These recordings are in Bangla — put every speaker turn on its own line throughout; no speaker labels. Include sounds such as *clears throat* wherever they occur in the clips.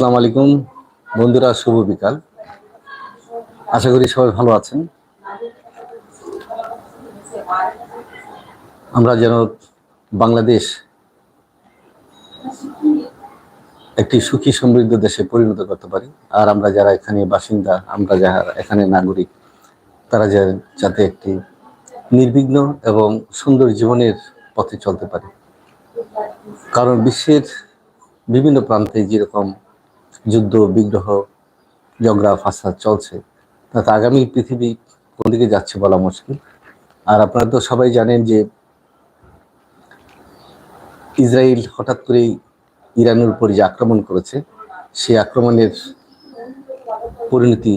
আসসালামু আলাইকুম। বন্ধুরা, শুভ বিকাল। আশা করি সবাই ভালো আছেন। আমরা যেন বাংলাদেশ একটি সুখী সমৃদ্ধ দেশে পরিণত করতে পারি। আর আমরা যারা এখানে বাসিন্দা, আমরা যারা এখানে নাগরিক, তারা যাতে একটি নির্বিঘ্ন এবং সুন্দর জীবনের পথে চলতে পারে। কারণ বিশ্বের বিভিন্ন প্রান্তে যেরকম যুদ্ধ, বিগ্রহ ঝগড়া ফাসাদ চলছে। তাতে আগামী পৃথিবী কোন দিকে যাচ্ছে বলা মুশকিল। আর আপনারা তো সবাই জানেন যে ইসরায়েল হঠাৎ করেই ইরানের উপর যে আক্রমণ করেছে, সেই আক্রমণের পরিণতি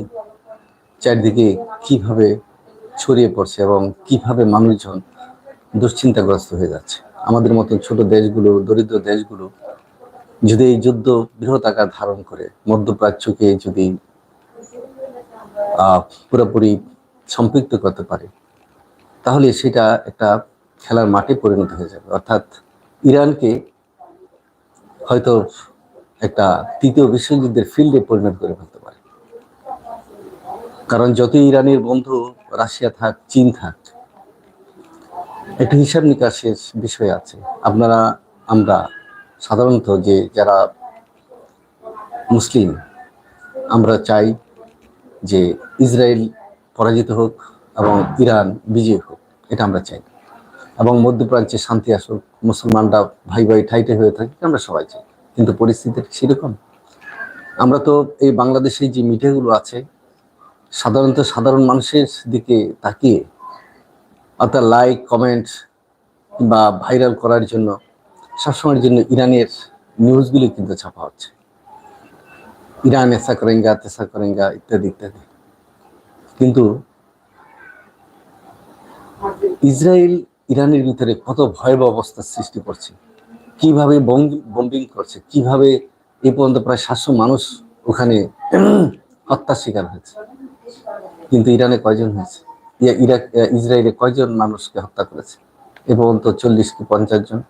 চারদিকে কীভাবে ছড়িয়ে পড়ছে এবং কীভাবে মানুষজন দুশ্চিন্তাগ্রস্ত হয়ে যাচ্ছে। আমাদের মতন ছোট দেশগুলো, দরিদ্র দেশগুলো যদি এই যুদ্ধ বৃহৎ আকার ধারণ করে, মধ্যপ্রাচ্যকে যদি পুরোপুরি সম্পৃক্ত করতে পারে, তাহলে সেটা একটা খেলার মাঠে পরিণত হয়ে যাবে। অর্থাৎ ইরানকে হয়তো একটা তৃতীয় বিশ্বযুদ্ধের ফিল্ডে পরিণত করে ফেলতে পারে। কারণ যত ইরানের বন্ধু রাশিয়া থাক, চীন থাক, একটা হিসাব নিকাশের বিষয় আছে। আপনারা, আমরা সাধারণত যে যারা মুসলিম, আমরা চাই যে ইসরায়েল পরাজিত হোক এবং ইরান বিজয়ী হোক, এটা আমরা চাই। এবং মধ্যপ্রাচ্যে শান্তি আসুক, মুসলমানরা ভাই ভাই ঠাইটে হয়ে থাকে আমরা সবাই চাই। কিন্তু পরিস্থিতি সেরকম। আমরা তো এই বাংলাদেশে যে মিডিয়াগুলো আছে, সাধারণত সাধারণ মানুষের দিকে তাকিয়ে, অর্থাৎ লাইক কমেন্ট বা ভাইরাল করার জন্য সবসময়ের জন্য ইরানের নিউজগুলি কিন্তু ছাপা হচ্ছে। ইরান এসা করেঙ্গা, তেসা করেঙ্গা ইত্যাদি ইত্যাদি। কিন্তু ইসরায়েল ইরানের ভিতরে কত ভয়াবহ অবস্থার সৃষ্টি করছে? কীভাবে বম্বিং করছে? কীভাবে এ পর্যন্ত প্রায় সাতশো মানুষ ওখানে *clears throat* হত্যার শিকার হয়েছে? কিন্তু ইরানে কয়জন হয়েছে? ইরাক ইসরায়েলে কয়জন মানুষকে হত্যা করেছে? এ পর্যন্ত চল্লিশ কি পঞ্চাশ জন?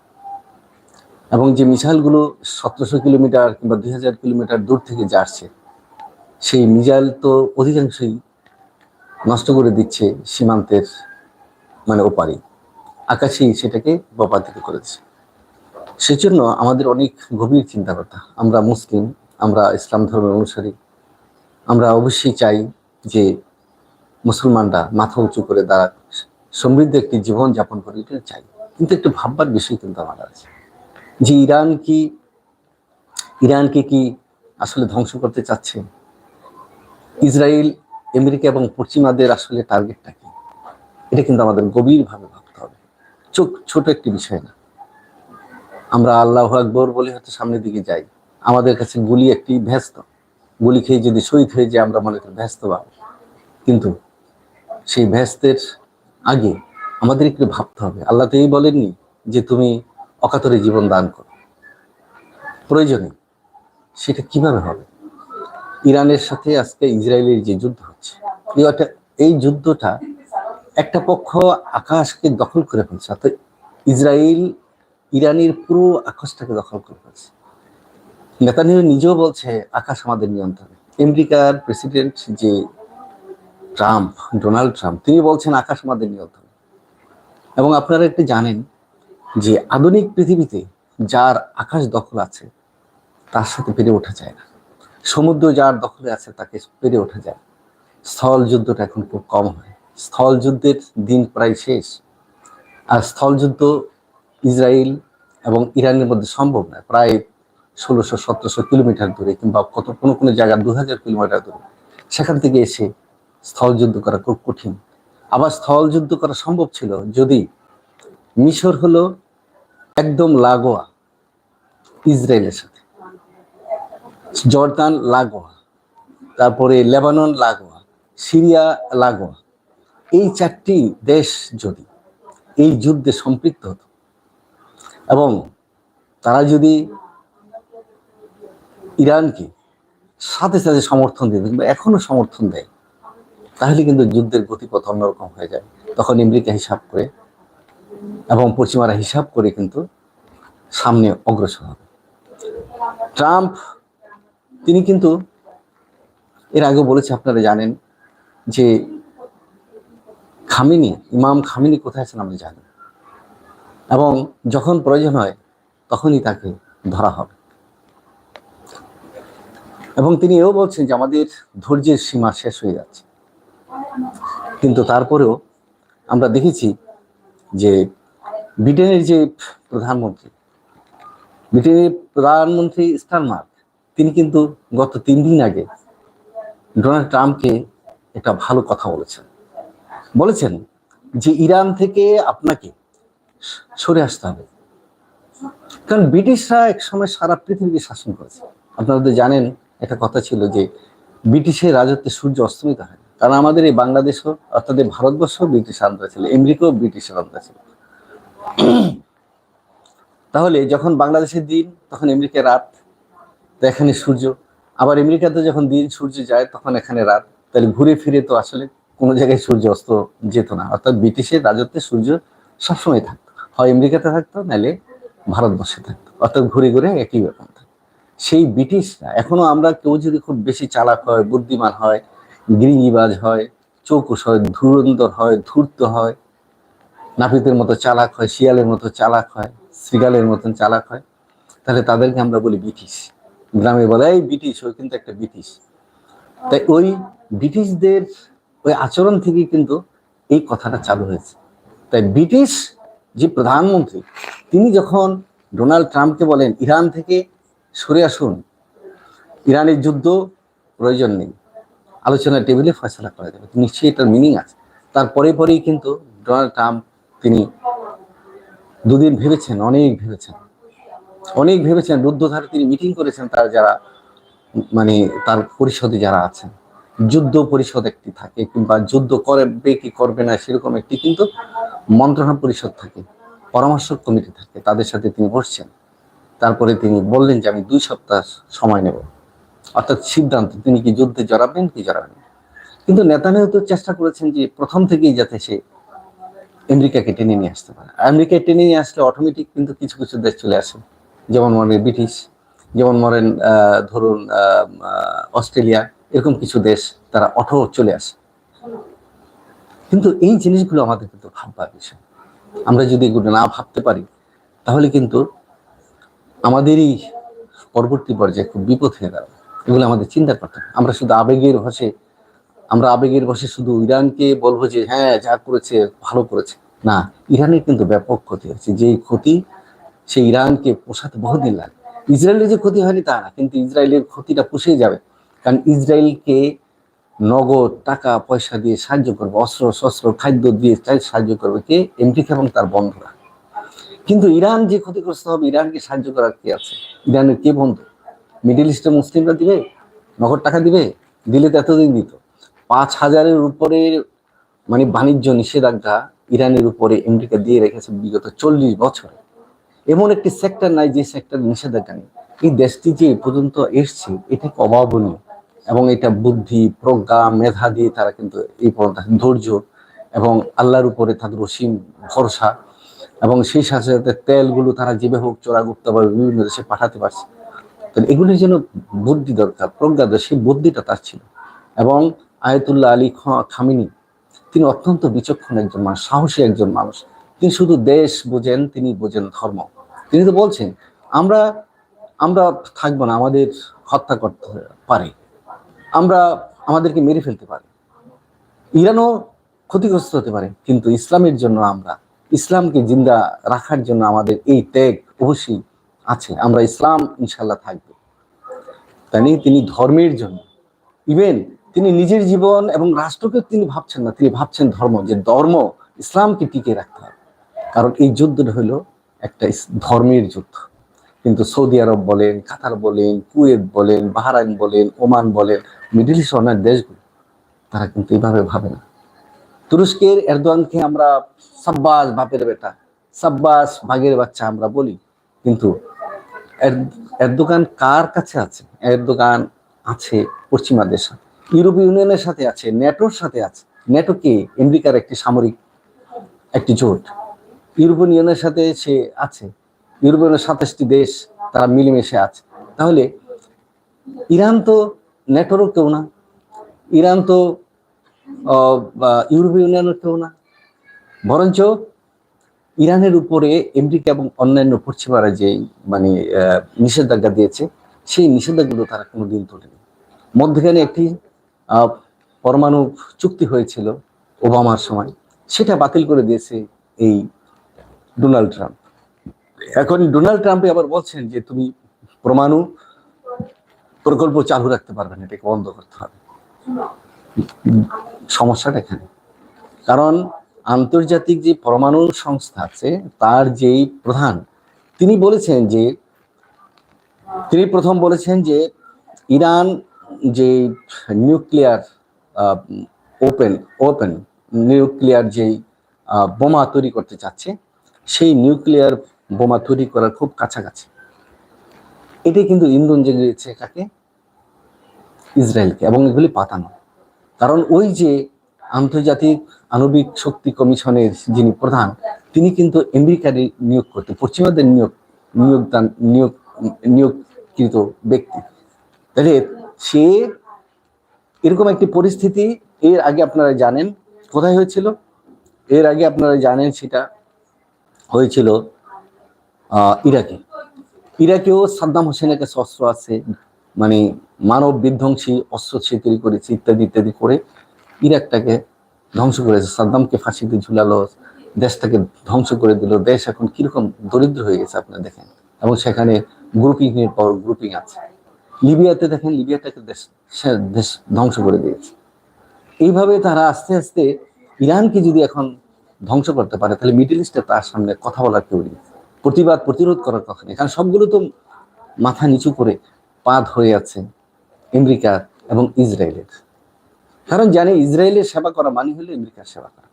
এবং যে মিসাইলগুলো সতেরোশো কিলোমিটার কিংবা দুই হাজার কিলোমিটার দূর থেকে যাচ্ছে, সেই মিসাইল তো অধিকাংশই নষ্ট করে দিচ্ছে সীমান্তের মানে ওপারে আকাশেই সেটাকে বপাদিত করেছে সেজন্য আমাদের অনেক গভীর চিন্তা কথা আমরা মুসলিম, আমরা ইসলাম ধর্মের অনুসারী। আমরা অবশ্যই চাই যে মুসলমানরা মাথা উঁচু করে দাঁড়াক, সমৃদ্ধ একটি জীবন যাপন করে এটা চাই। কিন্তু একটু ভাববার বিষয় কিন্তু আমার আছে। যে ইরান কি, ইরানকে কি আসলে ধ্বংস করতে চাচ্ছে? ইসরায়েল, আমেরিকা এবং পশ্চিমাদের আসলে টার্গেটটা কি? এটা কিন্তু আমাদের গভীরভাবে ভাবতে হবে। চোখ, ছোট একটি বিষয় না। আমরা আল্লাহ আকবর বলে হয়তো সামনের দিকে যাই। আমাদের কাছে গুলি একটি ব্যস্ত। গুলি খেয়ে যদি শহীদ হয়ে যায়, আমরা মনে করি ব্যস্ত পাবো কিন্তু সেই ভ্যাস্তের আগে আমাদের একটু ভাবতে হবে। আল্লাহ তো এই বলেননি যে তুমি অকাতরে জীবন দান করো। প্রয়োজনে সেটা কীভাবে হবে? ইরানের সাথে আজকে ইসরায়েলের যে যুদ্ধ হচ্ছে, এই যুদ্ধটা একটা পক্ষ আকাশকে দখল করে ফেলছে, অর্থাৎ ইসরায়েল ইরানের পুরো আকাশটাকে দখল করে ফেলছে। নেতানিয়াহু নিজেও বলছে, আকাশ আমাদের নিয়ন্ত্রণে। আমেরিকার প্রেসিডেন্ট যে ট্রাম্প, ডোনাল্ড ট্রাম্প, তিনি বলছেন, আকাশ আমাদের নিয়ন্ত্রণে। এবং আপনারা একটু জানেন যে আধুনিক পৃথিবীতে যার আকাশ দখল আছে, তার সাথে পেরে ওঠা যায় না। সমুদ্র যার দখলে আছে, তাকে পেরে ওঠা যায় না। স্থল যুদ্ধটা এখন খুব কম হয়। স্থল যুদ্ধের দিন প্রায় শেষ। আর স্থল যুদ্ধ ইসরায়েল এবং ইরানের মধ্যে সম্ভব নয়। প্রায় ষোলোশো, সতেরোশো কিলোমিটার দূরে কিংবা কত কোনো কোনো জায়গা দু হাজার কিলোমিটার দূরে। সেখান থেকে এসে স্থল যুদ্ধ করা খুব কঠিন। আবার স্থল যুদ্ধ করা সম্ভব ছিল যদি মিশর হলো একদম লাগোয়া, ইসরায়েলের সাথে। জর্দান লাগোয়া, তারপরে লেবানন লাগোয়া, সিরিয়া লাগোয়া। এই চারটি দেশ যদি এই যুদ্ধে সম্পৃক্ত হতো, এবং তারা যদি ইরানকে সাথে সাথে সমর্থন দিত, কিংবা এখনও সমর্থন দেয়, তাহলে কিন্তু যুদ্ধের গতিপথ অন্যরকম হয়ে যায় তখন আমেরিকা হিসাব করে এবং পশ্চিমারা হিসাব করে কিন্তু সামনে অগ্রসর হবে। ট্রাম্প, তিনি কিন্তু এর আগে বলেছে, আপনারা জানেন যে খামিনি, ইমাম খামিনি কোথায় আছেন আমরা জানি এবং যখন প্রয়োজন হয় তখনই তাকে ধরা হবে। এবং তিনি এও বলছেন যে আমাদের ধৈর্যের সীমা শেষ হয়ে যাচ্ছে। কিন্তু তারপরেও আমরা দেখেছি যে ব্রিটেনের যে প্রধানমন্ত্রী, ব্রিটেনের প্রধানমন্ত্রী স্টারমার্ক তিনি কিন্তু গত তিন দিন আগে ডোনাল্ড ট্রাম্পকে একটা ভালো কথা বলেছেন। বলেছেন যে ইরান থেকে আপনাকে সরে আসতে হবে। কারণ ব্রিটিশরা এক সময় সারা পৃথিবীকে শাসন করেছে। আপনারা তো জানেন, একটা কথা ছিল যে ব্রিটিশের রাজত্বে সূর্য অস্তমিত হয়। কারণ আমাদের এই বাংলাদেশও অর্থাৎ এই ভারতবর্ষ ব্রিটিশ আন্দ্রা ছিল, আমেরিকাও ব্রিটিশের আন্দ্রা ছিল। তাহলে যখন বাংলাদেশের দিন, তখন আমেরিকায় রাত, তো এখানে সূর্য। আবার আমেরিকাতে যখন দিন সূর্য যায়, তখন এখানে রাত। তাহলে ঘুরে ফিরে তো আসলে কোনো জায়গায় সূর্য অস্ত যেত না। অর্থাৎ ব্রিটিশের রাজত্বে সূর্য সবসময় থাকতো। হয় আমেরিকাতে থাকতো, নাহলে ভারতবর্ষে থাকতো। অর্থাৎ ঘুরে ঘুরে একই ব্যাপার। সেই ব্রিটিশরা, এখনও আমরা কেউ যদি খুব বেশি চালাক হয়, বুদ্ধিমান হয় গিরিঙ্গিবাজ হয়, চৌকুশ হয়, ধুরন্ধর হয়, ধূর্ত হয়, নাপিতের মতো চালাক হয়, শিয়ালের মতো চালাক হয় শ্রীগালের মতন চালাক হয়। তাহলে তাদেরকে আমরা বলি ব্রিটিশ। গ্রামে বলে, এই ব্রিটিশ, ওই কিন্তু একটা ব্রিটিশ। তাই ওই ব্রিটিশদের ওই আচরণ থেকেই কিন্তু এই কথাটা চালু হয়েছে। তাই ব্রিটিশ যে প্রধানমন্ত্রী, তিনি যখন ডোনাল্ড ট্রাম্পকে বলেন, ইরান থেকে সরে আসুন, ইরানের যুদ্ধ প্রয়োজন নেই। আলোচনার টেবিলে ফয়সলা করা যাবে। নিশ্চয়ই এটার মিনিং আছে। তারপরে পরেই কিন্তু ডোনাল্ড ট্রাম্প তিনি দুদিন ভেবেছেন, অনেক ভেবেছেন। অনেক ভেবেছেন রুদ্ধধারে তিনি মিটিং করেছেন তার যারা মানে তার পরিষদে যারা আছেন। যুদ্ধ পরিষদ একটি থাকে কিংবা যুদ্ধ করবে কি করবে না সেরকম একটি কিন্তু মন্ত্রণা পরিষদ থাকে, পরামর্শ কমিটি থাকে, তাদের সাথে তিনি বসছেন। তারপরে তিনি বললেন যে, আমি দুই সপ্তাহ সময় নেব। অর্থাৎ সিদ্ধান্ত, তিনি কি যুদ্ধে জড়াবেন কি জড়াবেন? কিন্তু নেতানিয়াহু তো চেষ্টা করেছেন যে প্রথম থেকেই যাতে সে আমেরিকাকে টেনে নিয়ে আসতে পারে। আমেরিকায় টেনে নিয়ে আসলে অটোমেটিক কিন্তু কিছু কিছু দেশ চলে আসে। যেমন মনে ব্রিটিশ, যেমন মরেন ধরুন অস্ট্রেলিয়া, এরকম কিছু দেশ তারা অটো চলে আসে। কিন্তু এই জিনিসগুলো আমাদের কিন্তু ভাববার বিষয়। আমরা যদি এগুলো না ভাবতে পারি, তাহলে কিন্তু আমাদেরই পরবর্তী পর্যায়ে খুব বিপদ হয়ে দাঁড়াবে। এগুলো আমাদের চিন্তা করতে হবে আমরা শুধু আবেগের ভাষে আমরা আবেগের বসে শুধু ইরানকে বলব যে হ্যাঁ যা করেছে, ভালো করেছে। না, ইরানের কিন্তু ব্যাপক ক্ষতি হয়েছে। যে ক্ষতি সে ইরানকে পোষাতে বহুদিন লাগে। ইসরায়েলের যে ক্ষতি হয়নি তা না, কিন্তু ইসরায়েলের ক্ষতিটা পুষে যাবে। কারণ ইসরায়েলকে নগদ টাকা, পয়সা দিয়ে সাহায্য করবে, অস্ত্র, শস্ত্র, খাদ্য দিয়ে সাহায্য করবে কে? আমেরিকা এবং তার বন্ধুরা। কিন্তু ইরান যে ক্ষতিগ্রস্ত হবে, ইরানকে সাহায্য করার কে আছে? ইরানের কে বন্ধু? মিডিল ইস্টের মুসলিমরা দিবে, নগদ টাকা দিবে দিলে তো এতদিন দিত। পাঁচ হাজারের উপরে মানে বাণিজ্য নিষেধাজ্ঞা ইরানের উপরে আমেরিকা দিয়ে রেখেছে বিগত চল্লিশ বছরে। এমন একটি সেক্টর নাই যে সেক্টর নিষেধাজ্ঞা নেই। এই দেশটি যে পর্যন্ত এসছে, এটা অভাবনীয় এবং এটা বুদ্ধি, প্রজ্ঞা, মেধা দিয়ে তারা কিন্তু এই পর্যন্ত ধৈর্য এবং আল্লাহর উপরে তাদের অসীম ভরসা এবং সেই সাথে সাথে তেলগুলো তারা যেভাবে হোক চোরাগুপ্তভাবে বিভিন্ন দেশে পাঠাতে পারছে। তো এগুলির জন্য বুদ্ধি দরকার, প্রজ্ঞা সেই বুদ্ধিটা তার ছিল। এবং আয়তুল্লাহ আলী খামিনি, তিনি অত্যন্ত বিচক্ষণ একজন মানুষ, সাহসী একজন মানুষ। তিনি শুধু দেশ বোঝেন, তিনি বোঝেন ধর্ম। তিনি তো বলছেন, আমরা আমরা থাকব না, আমাদের হত্যা করতে পারে। আমরা আমাদেরকে মেরে ফেলতে পারে। ইরানও ক্ষতিগ্রস্ত হতে পারে, কিন্তু ইসলামের জন্য আমরা, ইসলামকে জিন্দা রাখার জন্য আমাদের এই ত্যাগ অবশ্যই আছে, আমরা ইসলাম ইনশাল্লাহ থাকব। তাই তিনি ধর্মের জন্য। ইভেন তিনি নিজের জীবন এবং রাষ্ট্রকে তিনি ভাবছেন না, তিনি ভাবছেন ধর্ম, যে ধর্ম ইসলামকে টিকে রাখতে হবে। কারণ এই যুদ্ধটা হলো একটা ধর্মের যুদ্ধ। কিন্তু সৌদি আরব বলেন, কাতার বলেন, কুয়েত বলেন, বাহরাইন বলেন, ওমান বলেন, মিডিল ইস্ট অনেক দেশগুলো, তারা কিন্তু এইভাবে ভাবে না। তুরস্কের এরদোয়ানকে আমরা সাব্বাস বাপের বেটা, সাব্বাস বাঘের বাচ্চা আমরা বলি। কিন্তু এর- এরদোগান কার কাছে আছে? এরদোগান আছে পশ্চিমা দেশ ইউরোপীয় ইউনিয়নের সাথে আছে, ন্যাটোর সাথে আছে। ন্যাটো কে? আমেরিকার একটি সামরিক, একটি জোট। ইউরোপিয়ান ইউনিয়নের সাথে সে আছে। ইউরোপিয়ান সাতাশটি দেশ, তারা মিলেমিশে আছে। তাহলে ইরান তো নেটোরও কেউ না। ইরান তো ইউরোপীয় ইউনিয়নের কেউ না। বরঞ্চ ইরানের উপরে আমেরিকা এবং অন্যান্য পশ্চিমারা যে মানে নিষেধাজ্ঞা দিয়েছে, সেই নিষেধাজ্ঞাগুলো তারা কোনোদিন তোলেনি। মধ্যখানে একটি পরমাণু চুক্তি হয়েছিল ওবামার সময়। সেটা বাতিল করে দিয়েছে এই ডোনাল্ড ট্রাম্প। এখন ডোনাল্ড ট্রাম্পে আবার বলছেন যে, তুমি পরমাণু প্রকল্প চালু রাখতে পারবে না, এটাকে বন্ধ করতে হবে। সমস্যাটা এখানে। কারণ আন্তর্জাতিক যে পরমাণু সংস্থা আছে, তার যেই প্রধান, তিনি বলেছেন যে, তিনি প্রথম বলেছেন যে, ইরান যে নিউক্লিয়ার ওপেন ওপেন নিউক্লিয়ার যেই বোমা তৈরি করতে চাচ্ছে, সেই নিউক্লিয়ার বোমা তৈরি করার খুব কাছাকাছি। এটাই কিন্তু ইন্ধন জেগেছে কাকে ইসরায়েলকে, এবং এগুলি পাতানো কারণ ওই যে আন্তর্জাতিক আণবিক শক্তি কমিশনের যিনি প্রধান, তিনি কিন্তু আমেরিকার নিয়োগ করতে, পশ্চিমাদের নিয়োগ, নিয়োগদান, নিয়োগ, নিয়োগকৃত ব্যক্তি। তাহলে সে এরকম একটি পরিস্থিতি, এর আগে আপনারা জানেন কোথায় হয়েছিল? এর আগে আপনারা জানেন সেটা হয়েছিল ইরাকে। ইরাকেও সাদ্দাম হোসেনের কাছে অস্ত্র আছে মানে মানব বিধ্বংসী অস্ত্র সে তৈরি করেছে, ইত্যাদি ইত্যাদি করে। ইরাকটাকে ধ্বংস করেছে, সাদ্দামকে ফাঁসিতে ঝুলালো দেশটাকে ধ্বংস করে দিল। দেশ এখন কীরকম দরিদ্র হয়ে গেছে আপনারা দেখেন। এবং সেখানে গ্রুপিং এর পর গ্রুপিং আছে। লিবিয়াতে দেখেন, লিবিয়াটাকে দেশ, সে- দেশ ধ্বংস করে দিয়েছে। এইভাবে তারা আস্তে আস্তে ইরানকে যদি এখন ধ্বংস করতে পারে, তাহলে মিডল ইস্টে তার সামনে কথা বলার কেউ নেই। প্রতিবাদ, প্রতিরোধ করার কথা নেই। কারণ সবগুলো তো মাথা নিচু করে পাদ হয়ে আছে আমেরিকা এবং ইসরায়েলের। কারণ জানে ইসরায়েলের সেবা করা মানে হলো আমেরিকার সেবা করা।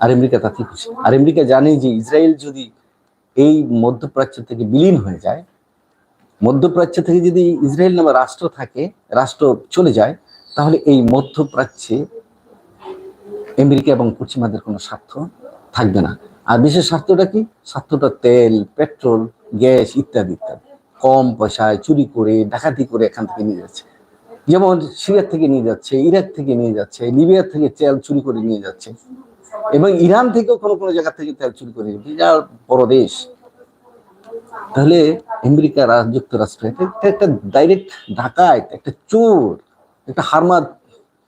আর আমেরিকা তাতে খুশি। আর আমেরিকা জানে যে ইসরায়েল যদি এই মধ্যপ্রাচ্য থেকে বিলীন হয়ে যায়, মধ্যপ্রাচ্য থেকে যদি ইসরায়েল নামে রাষ্ট্র থাকে, রাষ্ট্র চলে যায়, তাহলে এই মধ্যপ্রাচ্যে আমেরিকা এবং পশ্চিমাদের কোনো স্বার্থ থাকবে না। আর বিশেষ স্বার্থটা কি? স্বার্থটা তেল, পেট্রোল, গ্যাস ইত্যাদি ইত্যাদি। কম পয়সায় চুরি করে, ডাকাতি করে এখান থেকে নিয়ে যাচ্ছে। যেমন সিরিয়ার থেকে নিয়ে যাচ্ছে, ইরাক থেকে নিয়ে যাচ্ছে লিবিয়ার থেকে তেল চুরি করে নিয়ে যাচ্ছে এবং ইরান থেকেও কোনো কোনো জায়গা থেকে তেল চুরি করে নিয়ে। বিরাট বড় দেশ। তাহলে আমেরিকা যুক্তরাষ্ট্র, এটা একটা- ডাইরেক্ট ডাকাত একটা চোর, একটা হারমাদ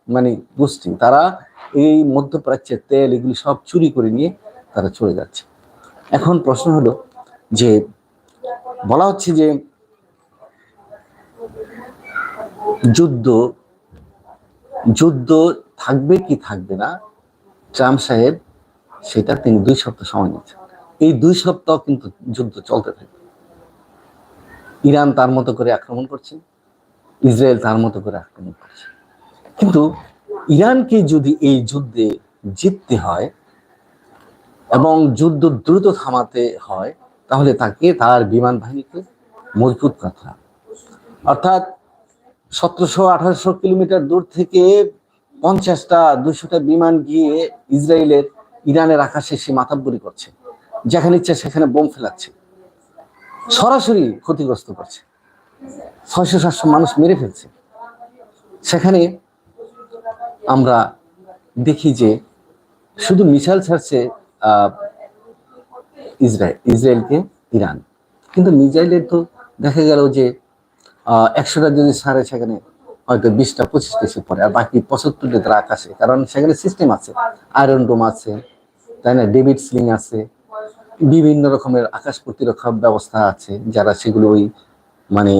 মানে গোষ্ঠী। তারা এই মধ্যপ্রাচ্যের তেল এগুলি সব চুরি করে নিয়ে তারা চলে যাচ্ছে। এখন প্রশ্ন হলো যে, বলা হচ্ছে যে যুদ্ধ যুদ্ধ থাকবে কি থাকবে না, ট্রাম্প সাহেব সেটা তিনি দুই সপ্তাহ সময় নিচ্ছেন এই দুই সপ্তাহ কিন্তু যুদ্ধ চলতে থাকবে। ইরান তার মতো করে আক্রমণ করছে, ইসরায়েল তার মতো করে আক্রমণ করছে। কিন্তু ইরানকে যদি এই যুদ্ধে জিততে হয় এবং যুদ্ধ দ্রুত থামাতে হয়, তাহলে তাকে তার বিমান বাহিনীকে মজবুত করতে হবে অর্থাৎ সতেরোশো, আঠারোশো কিলোমিটার দূর থেকে পঞ্চাশটা দুশোটা বিমান গিয়ে ইসরায়েলের ইরানের আকাশে সে মাথাব্বরি করছে। যেখানে ইচ্ছে সেখানে বোম ফেলাচ্ছে। সরাসরি ক্ষতিগ্রস্ত করছে। ছয়শো, সাতশো মানুষ মেরে ফেলছে। সেখানে আমরা দেখি যে শুধু মিসাইল ছাড়ছে ইসরায়েল, ইসরায়েলকে ইরান। কিন্তু মিসাইলের তো দেখা গেল যে একশোটা যদি সারে, সেখানে হয়তো বিশটা, পঁচিশটা এসে পড়ে। আর বাকি পঁচাত্তরটা তারা আকাশে কারণ সেখানে সিস্টেম আছে। আয়রন ডোম আছে, তাই না? ডেভিড স্লিং আছে। বিভিন্ন রকমের আকাশ প্রতিরক্ষা ব্যবস্থা আছে, যারা সেগুলো ওই মানে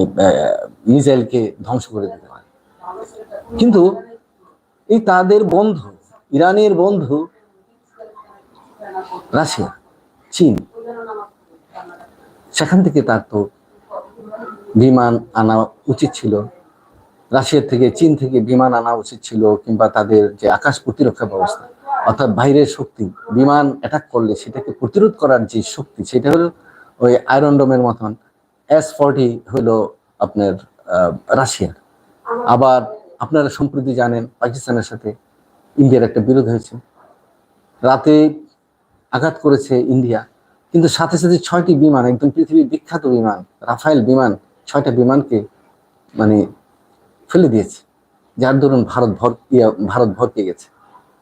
মিসাইলকে ধ্বংস করে দিতে পারে। কিন্তু এই তাদের বন্ধু, ইরানের বন্ধু, রাশিয়া, চীন, সেখান থেকে তার তো বিমান আনা উচিত ছিল। রাশিয়ার থেকে, চীন থেকে বিমান আনা উচিত ছিল কিংবা তাদের যে আকাশ প্রতিরক্ষা ব্যবস্থা, অর্থাৎ বাইরের শক্তি, বিমান অ্যাটাক করলে সেটাকে প্রতিরোধ করার যে শক্তি, সেটা হলো ওই আয়রন ডোমের মতন। এস ফর্টি হলো আপনার রাশিয়ার। আবার আপনারা সম্প্রতি জানেন পাকিস্তানের সাথে ইন্ডিয়ার একটা বিরোধ হয়েছে। রাতে আঘাত করেছে ইন্ডিয়া, কিন্তু সাথে সাথে ছয়টি বিমান, একদম পৃথিবীর বিখ্যাত বিমান, রাফায়েল বিমান ছয়টা বিমানকে মানে ফেলে দিয়েছে। যার দরুন ভারত ভর ভারত ভরকে গেছে।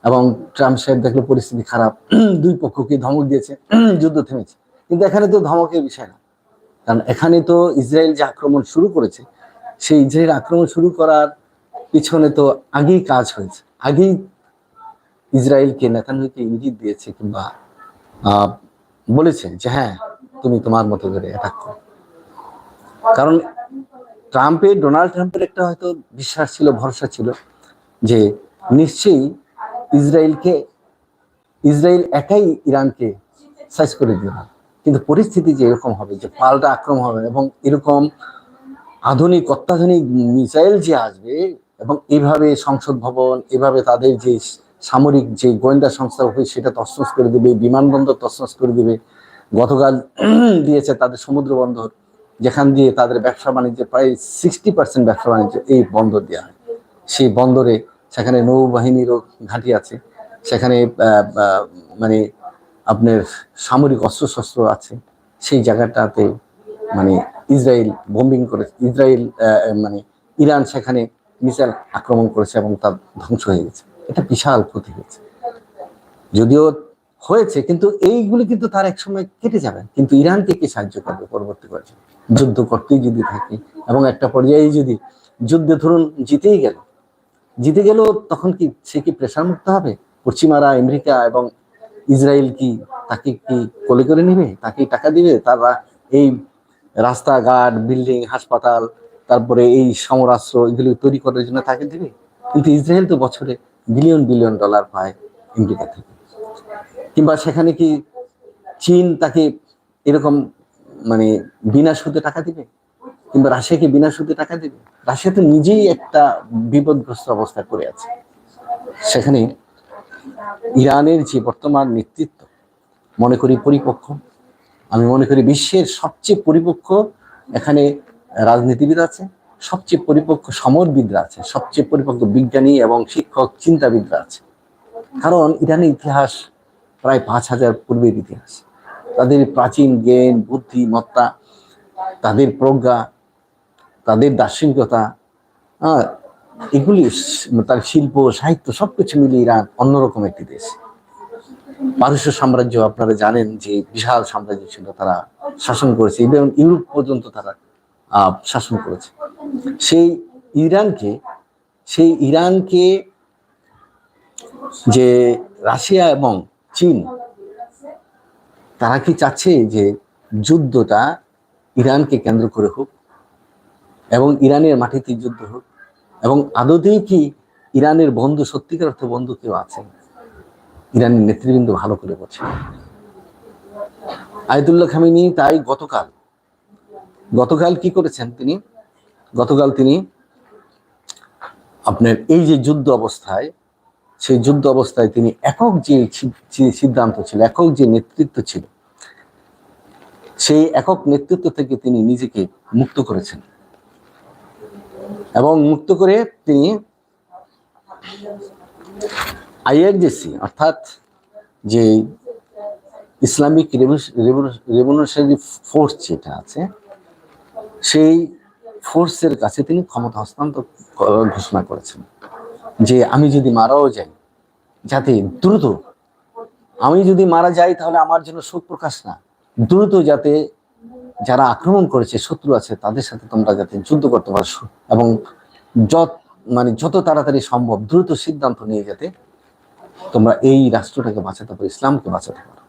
এবং ট্রাম্প সাহেব দেখল পরিস্থিতি খারাপ। *clears throat* দুই পক্ষকে ধমক দিয়েছে। *clears throat* যুদ্ধ থেমেছে। কিন্তু এখানে তো ধমকের বিষয় না। কারণ এখানে তো ইসরায়েল যে আক্রমণ শুরু করেছে, সেই ইসরায়েল আক্রমণ শুরু করার পিছনে তো আগেই কাজ হয়েছে। আগেই ইসরায়েলকে নেতানহুকে ইঙ্গিত দিয়েছে কিংবা বলেছে যে হ্যাঁ তুমি তোমার মতো করে অ্যাটাক করো। কারণ ট্রাম্পের ডোনাল্ড ট্রাম্পের একটা হয়তো বিশ্বাস ছিল, ভরসা ছিল যে নিশ্চয়ই ইসরায়েলকে, ইসরায়েল একাই ইরানকে সাইজ করে দিবে কিন্তু পরিস্থিতি যে এরকম হবে, যে পাল্টা আক্রমণ হবে এবং এরকম আধুনিক, অত্যাধুনিক মিসাইল যে আসবে এবং এভাবে সংসদ ভবন, এভাবে তাদের যে সামরিক যে গোয়েন্দা সংস্থা হবে, সেটা তছনছ করে দিবে, বিমানবন্দর তছনছ করে দিবে। গতকাল দিয়েছে তাদের সমুদ্র বন্দর। যেখান দিয়ে তাদের ব্যবসা বাণিজ্য প্রায় সিক্সটি পার্সেন্ট ব্যবসা বাণিজ্য এই বন্দর দেওয়া হয়। সেই বন্দরে সেখানে নৌবাহিনীরও ঘাঁটি আছে। সেখানে মানে আপনার সামরিক অস্ত্রশস্ত্র আছে। সেই জায়গাটাতে মানে ইসরায়েল বোম্বিং করেছে ইসরায়েল মানে ইরান সেখানে মিসাইল আক্রমণ করেছে এবং তার ধ্বংস হয়ে গেছে। এটা বিশাল ক্ষতি হয়েছে। যদিও হয়েছে, কিন্তু এইগুলি কিন্তু তার এক সময় কেটে যাবে। কিন্তু ইরানকে কি সাহায্য করবে পরবর্তী পর্যায়ে? যুদ্ধ করতেই যদি থাকে, এবং একটা পর্যায়ে যদি যুদ্ধে ধরুন জিতেই গেল, জিতে গেল তখন কি সে কি প্রেশার মুক্ত হবে? পশ্চিমারা, আমেরিকা এবং ইসরায়েল কি তাকে কি কোলে করে নেবে? তাকে টাকা দিবে? তারা এই রাস্তাঘাট বিল্ডিং হাসপাতাল, তারপরে এই সমরাস্ত্র এগুলো তৈরি করার জন্য তাকে দিবে? কিন্তু ইসরায়েল তো বছরে বিলিয়ন বিলিয়ন ডলার পায় আমেরিকা থেকে। সেখানে কি চীন তাকে এরকম মানে বিনা সুদে টাকা দিবে? কিংবা রাশিয়াকে বিনা সুদে টাকা দিবে? রাশিয়া তো নিজেই একটা বিপদগ্রস্ত অবস্থা করে আছে। সেখানে ইরানের যে বর্তমান নেতৃত্ব, মনে করি পরিপক্ক, আমি মনে করি বিশ্বের সবচেয়ে পরিপক্ক এখানে রাজনীতিবিদ আছে, সবচেয়ে পরিপক্ক সমরবিদরা আছে, সবচেয়ে পরিপক্ক বিজ্ঞানী এবং শিক্ষক, চিন্তাবিদরা আছে। কারণ ইরানের ইতিহাস প্রায় পাঁচ হাজার পূর্বের ইতিহাস। তাদের প্রাচীন জ্ঞান, বুদ্ধিমত্তা, তাদের প্রজ্ঞা, তাদের দার্শনিকতা হ্যাঁ এগুলি তার শিল্প, সাহিত্য সব কিছু মিলিয়ে ইরান অন্যরকম একটি দেশ। পারস্য সাম্রাজ্য আপনারা জানেন যে বিশাল সাম্রাজ্য ছিল তারা শাসন করেছে এবং ইউরোপ পর্যন্ত তারা শাসন করেছে। সেই ইরানকে সেই ইরানকে যে রাশিয়া এবং চীন। তারা কি চাচ্ছে যে যুদ্ধটা ইরানকে কেন্দ্র করে হোক এবং ইরানের মাটিতে যুদ্ধ হোক? এবং আদতেই কি ইরানের বন্ধু, সত্যিকার অর্থে বন্ধু কেউ আছে? ইরানের নেতৃবৃন্দ ভালো করে বলছে আয়তুল্লাহ খামিনি তাই গতকাল গতকাল কি করেছেন তিনি? গতকাল তিনি আপনার এই যে যুদ্ধ অবস্থায় সেই যুদ্ধ অবস্থায় তিনি একক যে সিদ্ধান্ত ছিল, একক যে নেতৃত্ব ছিল, সেই একক নেতৃত্ব থেকে তিনি নিজেকে মুক্ত করেছেন। এবং মুক্ত করে তিনি আইআরজেসি, অর্থাৎ যে ইসলামিক রেভলিউশনারি ফোর্স যেটা আছে, সেই ফোর্সের কাছে তিনি ক্ষমতা হস্তান্তর ঘোষণা করেছেন। যে আমি যদি মারাও যাই, যাতে দ্রুত, আমি যদি মারা যাই তাহলে আমার জন্য শোক প্রকাশ না। দ্রুত যাতে যারা আক্রমণ করেছে, শত্রু আছে, তাদের সাথে তোমরা যাতে যুদ্ধ করতে পারো এবং যত মানে যত তাড়াতাড়ি সম্ভব দ্রুত সিদ্ধান্ত নিয়ে যাতে তোমরা এই রাষ্ট্রটাকে বাঁচাতে পারো, ইসলামকে বাঁচাতে পারো।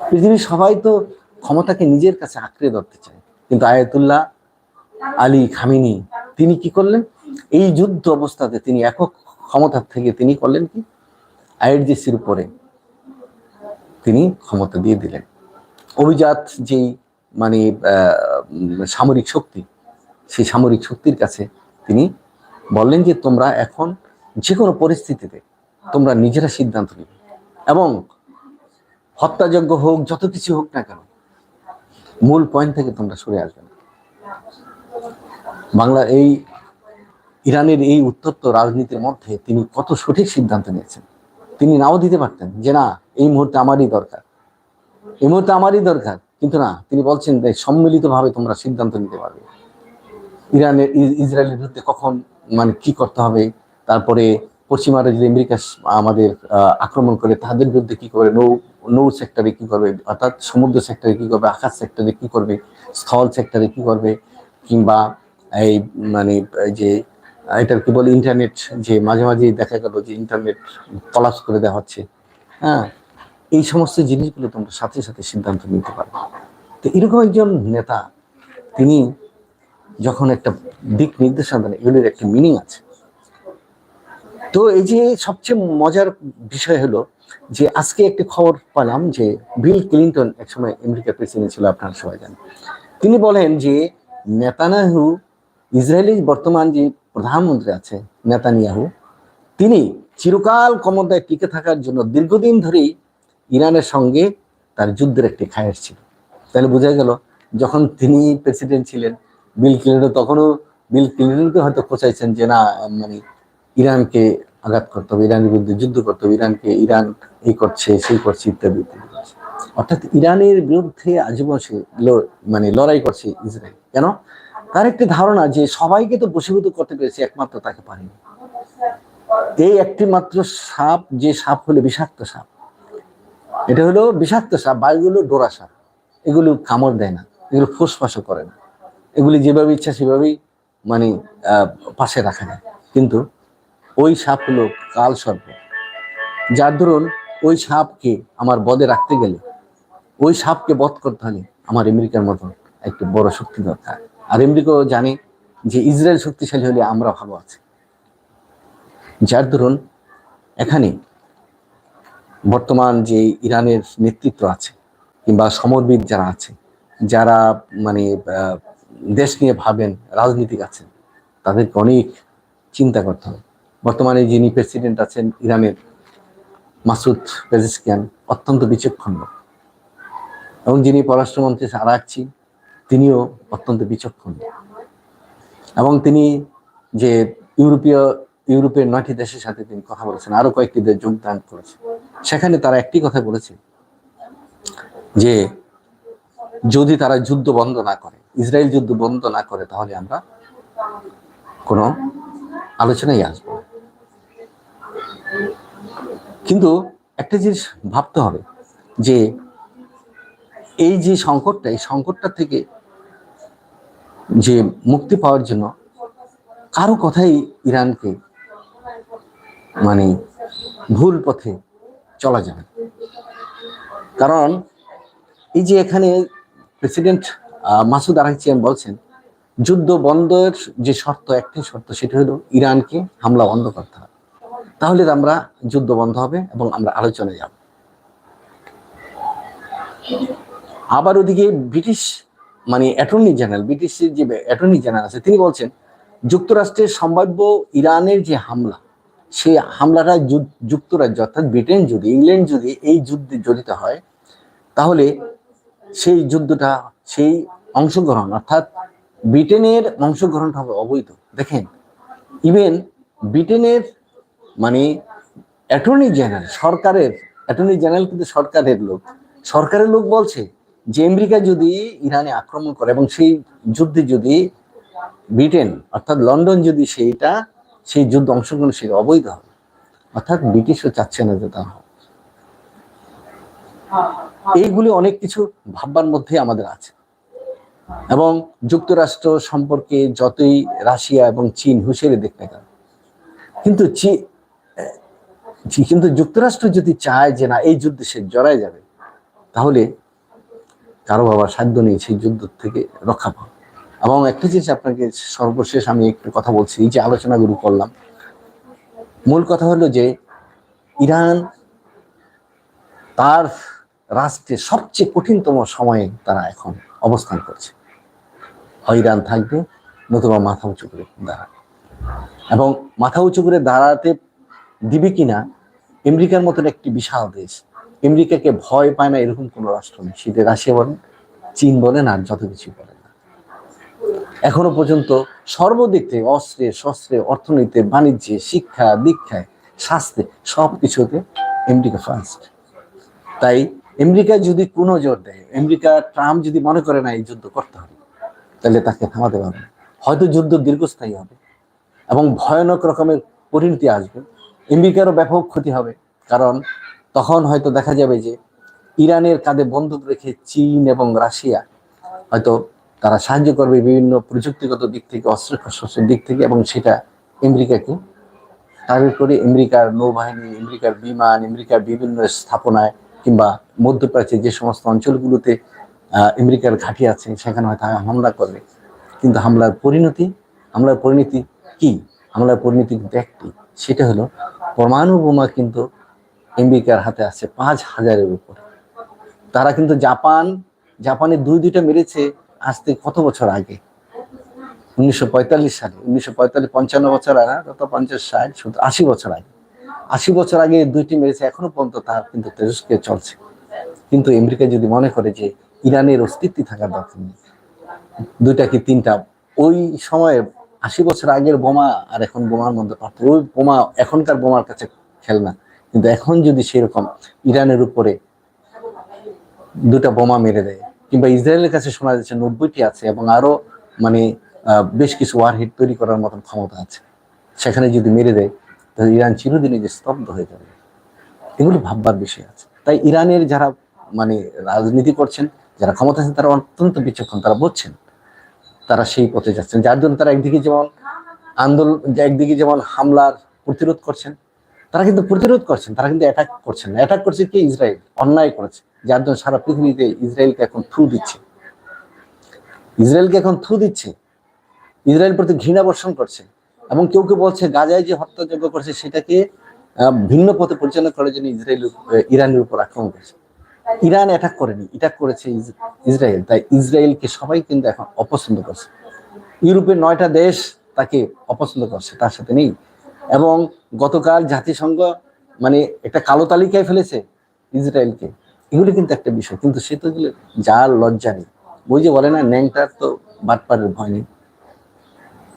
পৃথিবীর সবাই তো ক্ষমতাকে নিজের কাছে আঁকড়ে ধরতে চায়। কিন্তু আয়াতুল্লাহ আলী খামিনি, তিনি কি করলেন? এই যুদ্ধ অবস্থাতে তিনি একক ক্ষমতার থেকে তিনি করলেন কি? আইআরজিসির উপরে তিনি ক্ষমতা দিয়ে দিলেন। অভিজাত যেই মানে সামরিক শক্তি, সেই সামরিক শক্তির কাছে তিনি বললেন যে, তোমরা এখন যে কোনো পরিস্থিতিতে তোমরা নিজেরা সিদ্ধান্ত নেবে এবং হত্যাযজ্ঞ হোক, যত কিছু হোক না কেন, মূল পয়েন্ট থেকে তোমরা সরে আসবে না। বাংলা এই ইরানের এই উত্তপ্ত রাজনীতির মধ্যে তিনি কত সঠিক সিদ্ধান্ত নিয়েছেন? তিনি নাও দিতে পারতেন যে না, এই মুহূর্তে আমারই দরকার। এই মুহূর্তে আমারই দরকার। কিন্তু না, তিনি বলছেন যে সম্মিলিতভাবে তোমরা সিদ্ধান্ত নিতে পারবে। ইরানের ইসরায়েলের বিরুদ্ধে কখন মানে কি করতে হবে? তারপরে পশ্চিমারা যদি আমেরিকা আমাদের আক্রমণ করে, তাদের বিরুদ্ধে কি করবে? নৌ নৌ সেক্টরে কি করবে? অর্থাৎ সমুদ্র সেক্টরে কি করবে? আকাশ সেক্টরে কি করবে? স্থল সেক্টরে কি করবে? কিংবা এই মানে যে এটার কি বলে ইন্টারনেট যে মাঝে মাঝে দেখা গেল যে ইন্টারনেট কলাপস করে দেওয়া হচ্ছে। হ্যাঁ এই সমস্ত জিনিসগুলো তোমরা সাথে সাথে সিদ্ধান্ত নিতে পারবে। তো এরকম একজন নেতা, তিনি যখন একটা দিক নির্দেশনা দেন এগুলির একটা মিনিং আছে। তো এই যে সবচেয়ে মজার বিষয় হলো যে আজকে একটি খবর পেলাম যে বিল ক্লিন্টন একসময় আমেরিকার প্রেসিডেন্ট ছিল, আপনারা সবাই জানেন। তিনি বলেন যে নেতানাহু ইসরায়েলি বর্তমান যে প্রধানমন্ত্রী আছে নেতানিয়াহু, তিনি চিরকাল ক্ষমতায় টিকে থাকার জন্য দীর্ঘদিন ধরেই ইরানের সঙ্গে তার যুদ্ধের একটি খায়ের ছিল। তাহলে বোঝা গেল, যখন তিনি প্রেসিডেন্ট ছিলেন, বিল ক্লিন্টন তখনও, বিল ক্লিন্টনকে হয়তো খোঁচাইছেন যে না মানে ইরানকে আঘাত করতে হবে, ইরানের বিরুদ্ধে যুদ্ধ করতে হবে, ইরানকে ইরান এই করছে, সেই করছে ইত্যাদি ইত্যাদি। অর্থাৎ ইরানের বিরুদ্ধে আজীবন সে মানে লড়াই করছে ইসরায়েল। কেন? তার একটি ধারণা যে সবাইকে তো বসীভূত করতে পেরেছে, একমাত্র তাকে পারেনি এই একটি মাত্র সাপ, যে সাপ হলো বিষাক্ত সাপ। এটা হলো বিষাক্ত সাপ বা ডোরা সাপ। এগুলো কামড় দেয় না, এগুলো ফুসফাসও করে না। এগুলি যেভাবে ইচ্ছা সেভাবেই মানে পাশে রাখা যায়। কিন্তু ওই সাপ হলো কাল সর্প। যার ধরুন ওই সাপকে আমার বদে রাখতে গেলে, ওই সাপকে বধ করতে হলে আমার আমেরিকার মতন একটি বড় শক্তি দরকার। আর আমেরিকাও জানে যে ইসরায়েল শক্তিশালী হলে আমরা ভালো আছি। যার ধরুন এখানে বর্তমান যে ইরানের নেতৃত্ব আছে কিংবা সমরবিদ যারা আছে, যারা মানে দেশ নিয়ে ভাবেন, রাজনীতিক আছেন, তাদেরকে অনেক চিন্তা করতে হবে। বর্তমানে যিনি প্রেসিডেন্ট আছেন ইরানের মাসুদ পেজিসকিয়ান অত্যন্ত বিচক্ষণ এবং যিনি পররাষ্ট্রমন্ত্রী আরাকচি তিনিও অত্যন্ত বিচক্ষণ। এবং তিনি যে ইউরোপীয়, ইউরোপের নয়টি দেশের সাথে তিনি কথা বলেছেন আরও কয়েকটি দেশ যোগদান করেছে সেখানে তারা একটি কথা বলেছে, যে যদি তারা যুদ্ধ বন্ধ না করে, ইসরায়েল যুদ্ধ বন্ধ না করে, তাহলে আমরা কোনো আলোচনায় আসব কিন্তু একটা জিনিস ভাবতে হবে, যে এই যে সংকটটা, এই সংকটটা থেকে যে মুক্তি পাওয়ার জন্য কারও কথাই ইরানকে মানে ভুল পথে চলা যাবে কারণ এই যে এখানে প্রেসিডেন্ট মাসুদ আরাকচিয়ান বলছেন, যুদ্ধ বন্ধের যে শর্ত একটি শর্ত, সেটা হলো ইরানকে হামলা বন্ধ করতে হবে। তাহলে আমরা যুদ্ধ বন্ধ হবে এবং আমরা আলোচনায় যাব। আবার ওদিকে ব্রিটিশ মানে অ্যাটর্নি জেনারেল, ব্রিটিশের যে অ্যাটর্নি জেনারেল আছে, তিনি বলছেন, যুক্তরাষ্ট্রের সম্ভাব্য ইরানের যে হামলা, সেই হামলাটা যুক্তরাজ্য, অর্থাৎ ব্রিটেন যদি, ইংল্যান্ড যদি এই যুদ্ধে জড়িত হয়, তাহলে সেই যুদ্ধটা, সেই অংশগ্রহণ, অর্থাৎ ব্রিটেনের অংশগ্রহণটা হবে অবৈধ। দেখেন ইভেন ব্রিটেনের মানে অ্যাটর্নি জেনারেল, সরকারের, অ্যাটর্নি জেনারেল কিন্তু সরকারের লোক সরকারের লোক বলছে যে আমেরিকা যদি ইরানে আক্রমণ করে এবং সেই যুদ্ধে যদি ব্রিটেন, অর্থাৎ লন্ডন যদি সেইটা, সেই যুদ্ধ অংশগ্রহণ সেটা অবৈধ হবে, অর্থাৎ ব্রিটিশও চাচ্ছে না যে তা হোক। এইগুলি অনেক কিছু ভাববার মধ্যে আমাদের আছে। এবং যুক্তরাষ্ট্র সম্পর্কে যতই রাশিয়া এবং চীন হুঁশিয়ারি দেখ না কেন, কিন্তু কিন্তু যুক্তরাষ্ট্র যদি চায় যে না, এই যুদ্ধে সে জড়ায় যাবে, তাহলে কারও বাবার সাধ্য নেই সেই যুদ্ধ থেকে রক্ষা পাওয়া। এবং একটা জিনিস আপনাকে সর্বশেষ আমি একটু কথা বলছি, এই যে আলোচনাগুলো করলাম। মূল কথা হলো যে, ইরান তার রাষ্ট্রের সবচেয়ে কঠিনতম সময়ে তারা এখন অবস্থান করছে। হয় ইরান থাকবে, নতুবা মাথা উঁচু করে দাঁড়াবে। এবং মাথা উঁচু করে দাঁড়াতে দিবে কিনা, আমেরিকার মতন একটি বিশাল দেশ। আমেরিকাকে ভয় পায় না এরকম কোনো রাষ্ট্র নেই। সেটা রাশিয়া বলেন, চীন বলেন, আর যত কিছু বলেন। না এখনও পর্যন্ত সর্বদিক থেকে অস্ত্রে, শস্ত্রে, অর্থনীতিতে, বাণিজ্যে, শিক্ষা, দীক্ষায়, স্বাস্থ্যে সব কিছুতে আমেরিকা ফার্স্ট তাই আমেরিকা যদি কোনো জোর দেয়, আমেরিকা ট্রাম্প যদি মনে করে না এই যুদ্ধ করতে হবে, তাহলে তাকে থামাতে পারবে হয়তো যুদ্ধ দীর্ঘস্থায়ী হবে এবং ভয়ানক রকমের পরিণতি আসবে। আমেরিকারও ব্যাপক ক্ষতি হবে, কারণ তখন হয়তো দেখা যাবে যে ইরানের কাঁধে বন্দুক রেখে চীন এবং রাশিয়া হয়তো তারা সাহায্য করবে বিভিন্ন প্রযুক্তিগত দিক থেকে অস্ত্র শস্ত্রের দিক থেকে এবং সেটা আমেরিকাকে টার্গেট করে। আমেরিকার নৌবাহিনী, আমেরিকার বিমান, আমেরিকার বিভিন্ন স্থাপনায় কিংবা মধ্যপ্রাচ্যের যে সমস্ত অঞ্চলগুলোতে আমেরিকার ঘাঁটি আছে, সেখানে হয়তো হামলা করবে। কিন্তু হামলার পরিণতি হামলার পরিণতি কি? হামলার পরিণতি কিন্তু একটি, সেটা হলো পরমাণু বোমা কিন্তু আমেরিকার হাতে আছে পাঁচ হাজারের উপরে। তারা কিন্তু জাপান, জাপানে দুই দুইটা মেরেছে আজ থেকে কত বছর আগে? উনিশশো পঁয়তাল্লিশ সালে। উনিশশো পঁয়তাল্লিশ, পঞ্চান্ন বছর আগে কত পঞ্চাশ, ষাট শুধু আশি বছর আগে। আশি বছর আগে দুইটি মেরেছে, এখনও পর্যন্ত তার কিন্তু তেজস্ক্রিয় চলছে। কিন্তু আমেরিকা যদি মনে করে যে ইরানের অস্তিত্ব থাকার দরকার নেই, দুইটা কি তিনটা? ওই সময়ে আশি বছর আগের বোমা আর এখন বোমার মধ্যে পার্থক্য। ওই বোমা, এখনকার বোমার কাছে খেলনা। কিন্তু এখন যদি সেরকম ইরানের উপরে দুটা বোমা মেরে দেয়, কিংবা ইসরায়েলের কাছে শোনা যাচ্ছে নব্বইটি আছে এবং আরও মানে বেশ কিছু ওয়ারহেড তৈরি করার মতন ক্ষমতা আছে, সেখানে যদি মেরে দেয়, তাহলে ইরান চিরদিনে যে স্তব্ধ হয়ে যাবে। এগুলো ভাববার বিষয় আছে। তাই ইরানের যারা মানে রাজনীতি করছেন, যারা ক্ষমতা আছেন তারা অত্যন্ত বিচক্ষণ, তারা বুঝছেন তারা সেই পথে যাচ্ছেন, যার জন্য তারা একদিকে যেমন আন্দোলন একদিকে যেমন হামলার প্রতিরোধ করছেন তারা কিন্তু প্রতিরোধ করছেন, তারা কিন্তু অ্যাটাক করছেন না। অ্যাটাক করছে কি? ইসরায়েল। অন্যায় করেছে। যার জন্য সারা পৃথিবীতে ইসরায়েলকে এখন থু দিচ্ছে। ইসরায়েলকে এখন থু দিচ্ছে। ইসরায়েল প্রতি ঘৃণা বর্ষণ করছে। এবং কেউ কেউ বলছে, গাজায় যে হত্যাযজ্ঞ করছে, সেটাকে ভিন্ন পথে পরিচালনা করার জন্য ইসরায়েল, ইরানের উপর আক্রমণ করেছে। ইরান অ্যাটাক করেনি। অ্যাটাক করেছে ইসরায়েল। তাই ইসরায়েলকে সবাই কিন্তু এখন অপছন্দ করছে। ইউরোপের নয়টা দেশ তাকে অপছন্দ করছে। তার সাথে নেই এবং গতকাল জাতিসংঘ মানে একটা কালো তালিকায় ফেলেছে ইসরায়েলকে। এগুলো কিন্তু একটা বিষয়, কিন্তু সে তো যার লজ্জা নেই। ওই যে বলে না, ন্যাংটার তো বাটপারের ভয় নেই।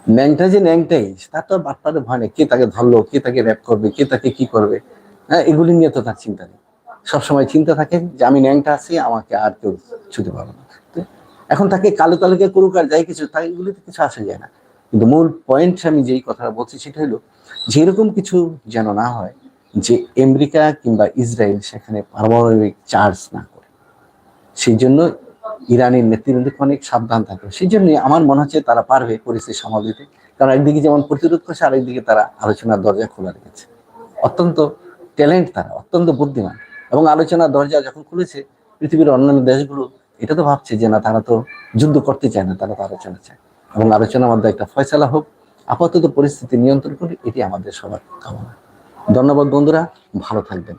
ন্যাংটা যে ন্যাংটাই, তার তো বাটপারের ভয় নেই। কে তাকে ধরলো, কে তাকে র্যাপ করবে, কে তাকে কি করবে? হ্যাঁ এগুলি নিয়ে তো তার চিন্তা নেই। সবসময় চিন্তা থাকে যে আমি ন্যাংটা আছি, আমাকে আর কেউ ছুতে পারবে না। এখন তাকে কালো তালিকা করুক আর যাই কিছু, তাই এগুলিতে কিছু আসা যায় না। কিন্তু মূল পয়েন্ট আমি যেই কথাটা বলছি, সেটা হলো যে এরকম কিছু যেন না হয় যে আমেরিকা কিংবা ইসরায়েল সেখানে পারমাণবিক চার্জ না করে। সেই জন্য ইরানের নেতৃবৃন্দ অনেক সাবধান থাকবে সেই জন্য আমার মনে হচ্ছে তারা পারবে পরিস্থিতি সামাল দিতে কারণ একদিকে যেমন প্রতিরোধ করছে, আরেকদিকে তারা আলোচনার দরজা খোলা রেখেছে। অত্যন্ত ট্যালেন্ট তারা, অত্যন্ত বুদ্ধিমান। এবং আলোচনার দরজা যখন খুলেছে, পৃথিবীর অন্যান্য দেশগুলো এটা তো ভাবছে যে না, তারা তো যুদ্ধ করতে চায় না, তারা তো আলোচনা চায়। এবং আলোচনার মধ্যে একটা ফয়সলা হোক আপাতত পরিস্থিতি নিয়ন্ত্রণ করে এটি আমাদের সবার কামনা। ধন্যবাদ বন্ধুরা ভালো থাকবেন।